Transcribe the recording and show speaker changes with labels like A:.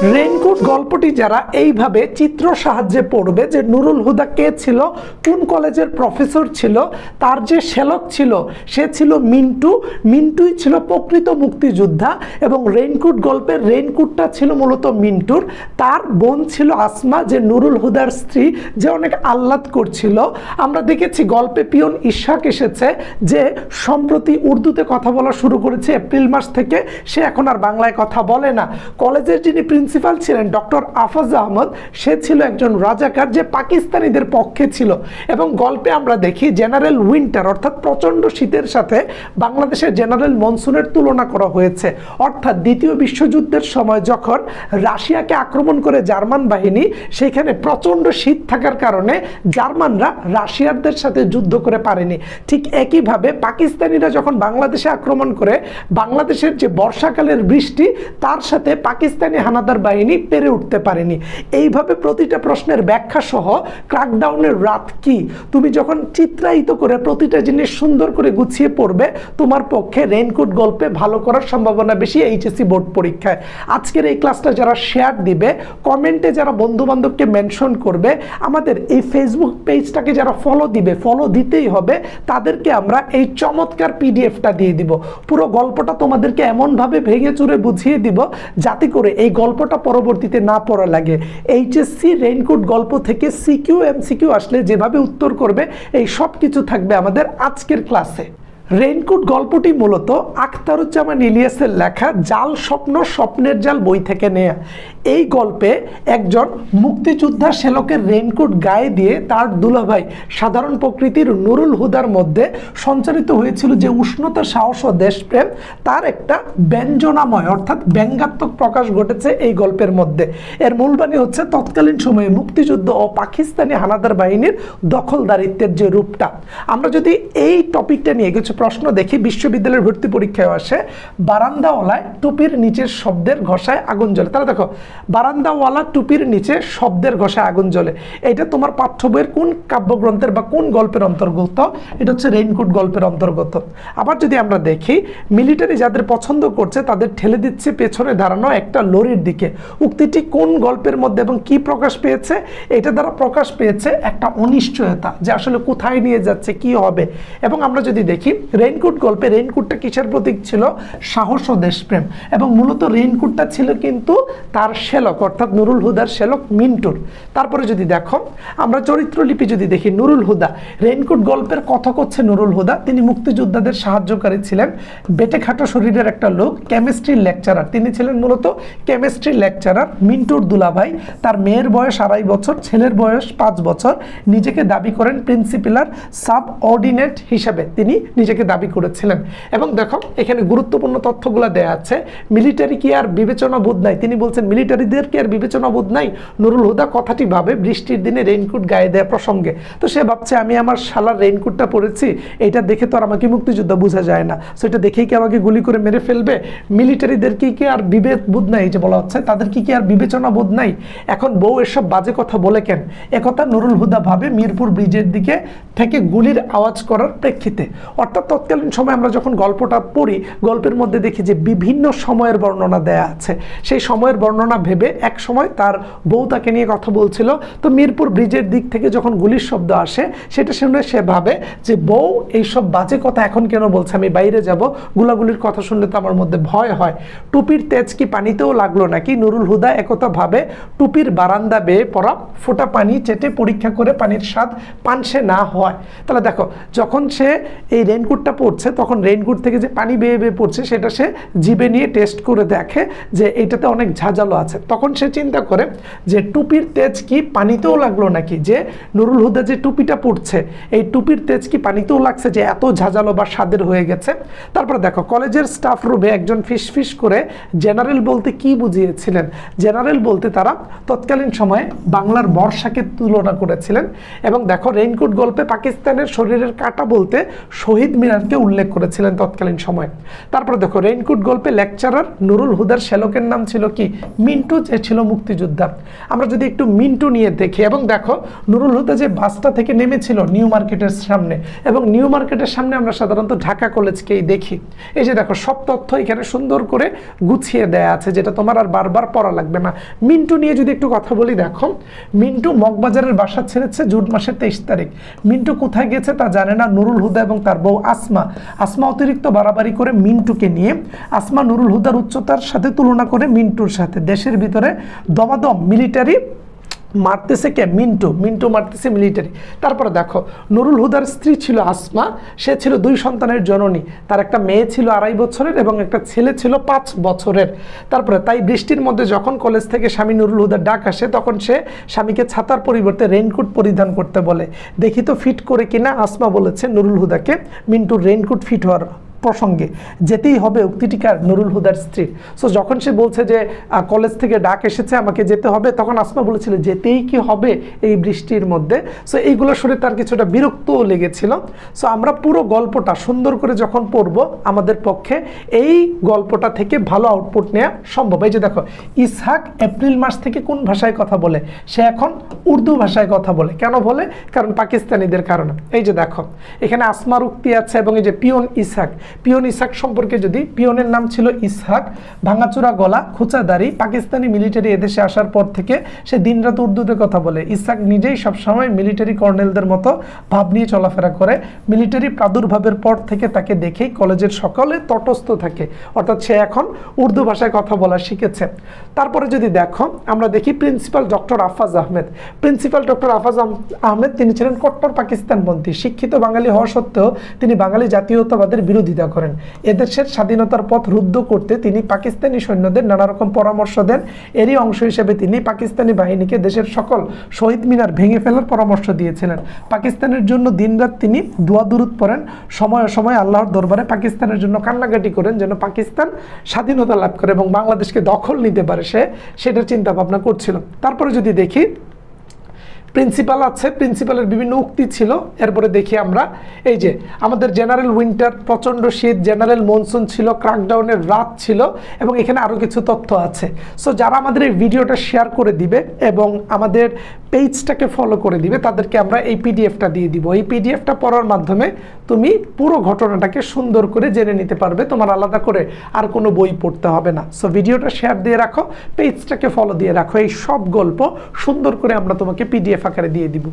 A: 人 raincoat গল্পটি যারা এইভাবে চিত্র সাহায্যে পড়বে যে নুরুল হুদা কে ছিল, কোন কলেজের প্রফেসর ছিল, তার যে শ্যালক ছিল, সে ছিল মিন্টু। মিন্টুই ছিল প্রকৃত মুক্তিযোদ্ধা এবং রেইনকোট গল্পের রেইনকোটটা ছিল মূলত মিন্টুর। তার বোন ছিল আসমা, যে নুরুল হুদার স্ত্রী, যে অনেক আহ্লাদ করছিল। আমরা দেখেছি গল্পে পিয়ন ইশাক এসেছে, যে সম্প্রতি উর্দুতে কথা বলা শুরু করেছে এপ্রিল মাস থেকে। সে এখন আর বাংলায় কথা বলে না। কলেজের যিনি প্রিন্সিপাল ছিলেন ডক্টর আফাজ আহমদ। সে ছিল একজন রাজাকার যে পাকিস্তানিদের পক্ষে ছিল। এবং গল্পে আমরা দেখি জেনারেল উইন্টার, অর্থাৎ প্রচণ্ড শীতের সাথে বাংলাদেশের জেনারেল মনসুনের তুলনা করা হয়েছে। অর্থাৎ দ্বিতীয় বিশ্বযুদ্ধের সময় যখন রাশিয়াকে আক্রমণ করে জার্মান বাহিনী, সেখানে প্রচণ্ড শীত থাকার কারণে জার্মানরা রাশিয়ারদের সাথে যুদ্ধ করে পারেনি। ঠিক একইভাবে পাকিস্তানিরা যখন বাংলাদেশে আক্রমণ করে, বাংলাদেশের যে বর্ষাকালের বৃষ্টি, তার সাথে পাকিস্তানি হানাদার বাহিনী পেরে উঠতে পারেনি। এইভাবে প্রতিটা প্রশ্নের ব্যাখ্যা সহ ক্রাকডাউনের রাত কি? তুমি যখন চিত্রায়িত করে প্রতিটা জিনিস সুন্দর করে গুছিয়ে পড়বে, তোমার পক্ষে রেইনকোট গল্পে ভালো করার সম্ভাবনা বেশি এইচএসসি বোর্ড পরীক্ষায়। আজকের এই ক্লাসটা যারা শেয়ার দিবে কমেন্টে যারা বন্ধু বান্ধবকে মেনশন করবে, আমাদের এই ফেসবুক পেজটাকে যারা ফলো দিবে ফলো দিতেই হবে, তাদেরকে আমরা এই চমৎকার পিডিএফটা দিয়ে দিব। পুরো গল্পটা তোমাদেরকে এমনভাবে ভেঙে চুরে বুঝিয়ে দিব, যাতে করে এই গল্পটা পরবর্তীতে না পড়া লাগে। এইচএসসি রেইনকোট গল্প থেকে সিকিউ এমসিকিউ আসলে যেভাবে উত্তর করবে, এই সব কিছু থাকবে আমাদের আজকের ক্লাসে রেইনকোট গল্পটি মূলত আখতারুজ্জামান ইলিয়াসের লেখা জাল স্বপ্ন, স্বপ্নের জাল বই থেকে নেয়া। এই গল্পে একজন মুক্তিযোদ্ধা সেলকের রেইনকোট গায়ে দিয়ে তার দুলাভাই, সাধারণ প্রকৃতির নুরুল হুদার মধ্যে সঞ্চারিত হয়েছিল যে উষ্ণতা, সাহস ও দেশপ্রেম, তার একটা ব্যঞ্জনাময় অর্থাৎ ব্যঙ্গাত্মক প্রকাশ ঘটেছে এই গল্পের মধ্যে। এর মূলবাণী হচ্ছে, তৎকালীন সময়ে মুক্তিযুদ্ধ ও পাকিস্তানি হানাদার বাহিনীর দখলদারিত্বের যে রূপটা। আমরা যদি এই টপিকটা নিয়ে কিছু প্রশ্ন দেখি, বিশ্ববিদ্যালয়ের ভর্তি পরীক্ষায় আসে, বারান্দাওয়ালায় টুপির নিচের শব্দের ঘষায় আগুন জ্বলে। তাহলে দেখো, বারান্দাওয়ালা টুপির নিচে শব্দের ঘষায় আগুন জ্বলে। এটা তোমার পাঠ্য বইয়ের কোন কাব্যগ্রন্থের বা কোন গল্পের অন্তর্গত? এটা হচ্ছে রেইনকোট গল্পের অন্তর্গত। আবার যদি আমরা দেখি, মিলিটারি যাদের পছন্দ করছে, তাদের ঠেলে দিচ্ছে পেছনে দাঁড়ানো একটা লরির দিকে। উক্তিটি কোন গল্পের মধ্যে এবং কি প্রকাশ পেয়েছে? এটা দ্বারা প্রকাশ পেয়েছে একটা অনিশ্চয়তা যে আসলে কোথায় নিয়ে যাচ্ছে, কি হবে? এবং আমরা যদি দেখি রেইনকোট গল্পে রেইনকোটটা কিসের প্রতীক ছিল? সাহস ও দেশপ্রেম। এবং মূলত রেইনকোটটা ছিল কিন্তু তার শ্যালক, অর্থাৎ নুরুল হুদার শ্যালক মিন্টুর। তারপরে যদি দেখো, আমরা চরিত্রলিপি যদি দেখি, নুরুল হুদা। রেইনকোট গল্পের কথা করছে নুরুল হুদা। তিনি মুক্তিযোদ্ধাদের সাহায্যকারী ছিলেন। বেটে খাটো শরীরের একটা লোক কেমিস্ট্রির লেকচারার তিনি ছিলেন মূলত কেমিস্ট্রি লেকচারার মিন্টুর দুলাভাই। তার মেয়ের বয়স আড়াই বছর, ছেলের বয়স পাঁচ বছর। নিজেকে দাবি করেন প্রিন্সিপালার সাব অর্ডিনেট হিসেবে। তিনি নিজেকে দাবি করেছিলেন। এবং দেখো, এখানে গুরুত্বপূর্ণ তথ্যগুলো দেয়া আছে। মিলিটারি কি আর বিবেচনা বোধ নাই? তিনি বলছেন মিলিটারিদের কি আর বিবেচনা বোধ নাই? নুরুল হুদা কথাটি ভাবে বৃষ্টির দিনে রেইনকোট গায়ে দেয়া প্রসঙ্গে। তো সে ভাবছে, আমি আমার শালার রেইনকোটটা পরেছি, এটা দেখে তো আর আমাকে মুক্তিযোদ্ধা বোঝা যায় না। সো এটা দেখেই কি আমাকে গুলি করে মেরে ফেলবে? মিলিটারিদের কি কি আর বিবেক বোধ নাই যে বলা হচ্ছে? তাদের কি কি আর বিবেচনা বোধ নাই? এখন বউ এসব বাজে কথা বলে কেন? একথা নুরুল হুদা ভাবে মিরপুর ব্রিজের দিকে থেকে গুলির আওয়াজ করার প্রেক্ষিতে। অর্থাৎ তৎকালীন সময় আমরা যখন গল্পটা পড়ি, গল্পের মধ্যে দেখি যে বিভিন্ন সময়ের বর্ণনা দেয়া আছে। সেই সময়ের বর্ণনা ভেবে এক সময় তার বউ তাকে নিয়ে কথা বলছিল। তো মিরপুর ব্রিজের দিক থেকে যখন গুলির শব্দ আসে, সেটা শুনে সে ভাবে যে, বউ, এইসব বাজে কথা এখন কেন বলছে? আমি বাইরে যাব। গুলাগুলির কথা শুনলে তো আমার মধ্যে ভয় হয়। টুপির তেজ কি পানিতেও লাগল নাকি? নুরুল হুদা একথা ভাবে, টুপির বারান্দা বেয়ে পড়া, ফোটা পানি চেটে পরীক্ষা করে পানির স্বাদ পানসে না হয়। তাহলে দেখো, যখন সে এই রেইনকোটটা পড়ছে, তখন রেইনকোট থেকে যে পানি বেয়ে বেয়ে পড়ছে, সেটা সে জিবে নিয়ে টেস্ট করে দেখে যে এটাতে অনেক ঝাঁঝালো আছে। তখন সে চিন্তা করে যে টুপির তেজ কি পানিতেও লাগল নাকি? যে নুরুল হুদা যে টুপিটা পড়ছে, এই টুপির তেজ কি পানিতেও লাগছে যে এত ঝাঁঝালো বা স্বাদের হয়ে গেছে? তারপরে দেখো, কলেজের স্টাফ রুমে একজন ফিস ফিস করে জেনারেল বলতে কি বুঝিয়েছিলেন? জেনারেল বলতে তারা তৎকালীন সময়ে বাংলার বর্ষাকে তুলনা করেছিলেন। এবং দেখো, রেইনকোট গল্পে পাকিস্তানের শরীরের কাটা বলতে শহীদ মিনারকে উল্লেখ করেছিলেন তৎকালীন সময়ে। তারপরে দেখো, রেইনকোট গল্পে লেকচারার নুরুল হুদার শ্যালকের নাম ছিল কি? মিন্টু, যে ছিল মুক্তিযোদ্ধা। আমরা যদি একটু মিন্টু নিয়ে দেখি, এবং দেখো, নুরুল হুদা যে বাসটা থেকে নেমেছিল নিউ মার্কেটের সামনে, এবং নিউ মার্কেটের সামনে আমরা সাধারণত ঢাকা কলেজকেই দেখি। এই যে দেখো, সব তথ্য এখানে সুন্দর করে গুছিয়ে দেয়া আছে, যেটা তোমার আর বারবার পড়া লাগবে না। মিন্টু নিয়ে যদি একটু কথা বলি, দেখো, মিন্টু মগবাজারের বাসা ছেড়েছে জুন মাসের তেইশ তারিখ। মিন্টু কোথায় গেছে তা জানে না নুরুল হুদা এবং তার বউ আসমা। আসমা অতিরিক্ত বাড়াবাড়ি করে মিন্টুকে নিয়ে আসমা নুরুল হুদার উচ্চতার সাথে তুলনা করে মিন্টুর সাথে। দেশের ভিতরে দমাদম মিলিটারি মারতেছে কে? মিন্টু। মিন্টু মারতেছে মিলিটারি তারপরে দেখো, নুরুল হুদার স্ত্রী ছিল আসমা, সে ছিল দুই সন্তানের জননী। তার একটা মেয়ে ছিল আড়াই বছরের এবং একটা ছেলে ছিল পাঁচ বছরের। তারপরে তাই বৃষ্টির মধ্যে যখন কলেজ থেকে স্বামী নুরুল হুদার ডাক আসে, তখন সে স্বামীকে ছাতার পরিবর্তে রেইনকোট পরিধান করতে বলে। দেখি তো ফিট করে কিনা? আসমা বলেছে, নুরুল হুদাকে, মিন্টুর রেইনকোট ফিট হওয়ার প্রসঙ্গে যেতেই হবে উক্তিটিকার নুরুল হুদার স্ত্রীর সো যখন সে বলছে যে কলেজ থেকে ডাক এসেছে, আমাকে যেতে হবে, তখন আসমা বলেছিল, যেতেই কি হবে এই বৃষ্টির মধ্যে? সো এইগুলো শুনে তার কিছুটা বিরক্তও লেগেছিল। সো আমরা পুরো গল্পটা সুন্দর করে যখন পড়ব, আমাদের পক্ষে এই গল্পটা থেকে ভালো আউটপুট নেওয়া সম্ভব। এই যে দেখো, ইসহাক এপ্রিল মাস থেকে কোন ভাষায় কথা বলে? সে এখন উর্দু ভাষায় কথা বলে। কেন বলে? কারণ পাকিস্তানিদের কারণে। এই যে দেখো, এখানে আসমার উক্তি আছে এবং এই যে পিয়ন ইসহাক পিয়ন ইসহাক সম্পর্কে যদি, পিয়নের নাম ছিল ইসহাক, ভাঙাচোরা গলা খোঁচাদারি পাকিস্তানি মিলিটারি এদেশে আসার পর থেকে সে দিনরাত উর্দুতে কথা বলে। ইসহাক নিজেই সবসময় মিলিটারি কর্নেলদের মতো ভাব নিয়ে চলাফেরা করে। মিলিটারি প্রাদুর্ভাবের পর থেকে তাকে দেখেই কলেজের সকলে তটস্থ থাকে। অর্থাৎ সে এখন উর্দু ভাষায় কথা বলা শিখেছে। তারপরে যদি দেখো, আমরা দেখি principal doctor Afaz Ahmed. Principal doctor Afaz Ahmed তিনি ছিলেন কট্টর পাকিস্তানপন্থী। শিক্ষিত বাঙালি হওয়া সত্ত্বেও তিনি বাঙালি জাতীয়তাবাদের বিরোধিতা করেন। এদেশের স্বাধীনতার পথ রুদ্ধ করতে তিনি পাকিস্তানি সৈন্যদের নানা রকম পরামর্শ দেন। এরই অংশ হিসেবে তিনি পাকিস্তানি বাহিনীকে দেশের সকল শহীদ মিনার ভেঙে ফেলার পরামর্শ দিয়েছিলেন। পাকিস্তানের জন্য দিনরাত তিনি দোয়া দুরুদ পড়েন। সময় সময় আল্লাহর দরবারে পাকিস্তানের জন্য কান্নাকাটি করেন যেন পাকিস্তান স্বাধীনতা লাভ করে এবং বাংলাদেশকে দখল নিতে পারে সে, সেটার চিন্তা ভাবনা করছিল। তারপরে যদি দেখি প্রিন্সিপাল আছে প্রিন্সিপালের বিভিন্ন উক্তি ছিল। এরপরে দেখি আমরা, এই যে আমাদের জেনারেল উইন্টার প্রচণ্ড শীত জেনারেল মনসুন ছিল ক্রাকডাউনের রাত ছিল এবং এখানে আরও কিছু তথ্য আছে। সো যারা আমাদের এই ভিডিওটা শেয়ার করে দিবে এবং আমাদের পেজটাকে ফলো করে দিবে, তাদেরকে আমরা এই পিডিএফটা দিয়ে দিব। এই পিডিএফটা পড়ার মাধ্যমে তুমি পুরো ঘটনাটাকে সুন্দর করে জেনে নিতে পারবে, তোমার আলাদা করে আর কোনো বই পড়তে হবে না। সো ভিডিওটা শেয়ার দিয়ে রাখো পেজটাকে ফলো দিয়ে রাখো, এই সব গল্প সুন্দর করে আমরা তোমাকে পিডিএফ আকারে দিয়ে দিব।